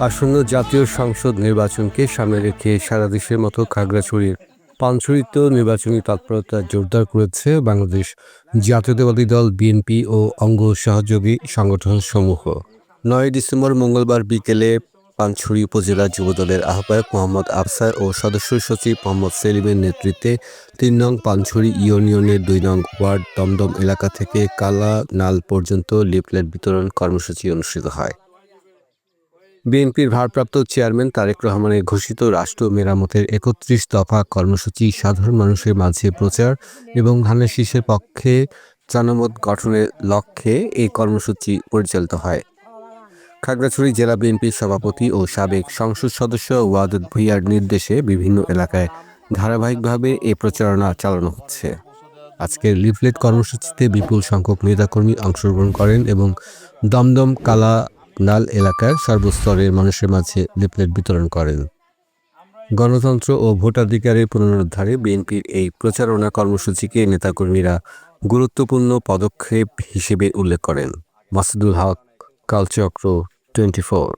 আসন্ন জাতীয় সংসদ নির্বাচনকে সামনে রেখে সারা দেশের মতো খাগড়াছড়ির পানছড়িতেও নির্বাচনী তৎপরতা জোরদার করেছে বাংলাদেশ জাতীয়তাবাদী দল, বিএনপি ও অঙ্গ সহযোগী সংগঠন সমূহ নয় ডিসেম্বর মঙ্গলবার বিকেলে পানছড়ি উপজেলা যুবদলের আহ্বায়ক মোহাম্মদ আফসার ও সদস্য সচিব মোহাম্মদ সেলিমের নেতৃত্বে তিন নং পানছড়ি ইউনিয়নের দুই নং ওয়ার্ড দমদম এলাকা থেকে কালা নাল পর্যন্ত লিফলেট বিতরণ কর্মসূচি অনুষ্ঠিত হয়। বিএনপির ভারপ্রাপ্ত চেয়ারম্যান তারেক রহমানের ঘোষিত রাষ্ট্র মেরামতের একত্রিশ দফা কর্মসূচি সাধারণ মানুষের মাঝে প্রচার এবং ধানের শীষের পক্ষে জনমত গঠনের লক্ষ্যে এই কর্মসূচি পরিচালিত হয়। খাগড়াছড়ি জেলা বিএনপির সভাপতি ও সাবেক সংসদ সদস্য ওয়াদুদ ভুইয়ার নির্দেশে বিভিন্ন এলাকায় ধারাবাহিকভাবে এ প্রচারণা চালানো হচ্ছে। আজকের লিফলেট কর্মসূচিতে বিপুল সংখ্যক নেতাকর্মী অংশগ্রহণ করেন এবং দমদম, কালা নাল এলাকার সর্বস্তরের মানুষের মাঝে লিফলেট বিতরণ করেন। গণতন্ত্র ও ভোটাধিকারের পুনরুদ্ধারে বিএনপির এই প্রচারণা কর্মসূচিকে নেতাকর্মীরা গুরুত্বপূর্ণ পদক্ষেপ হিসেবে উল্লেখ করেন। মাসুদুল হক, কালচক্র টোয়েন্টি ফোর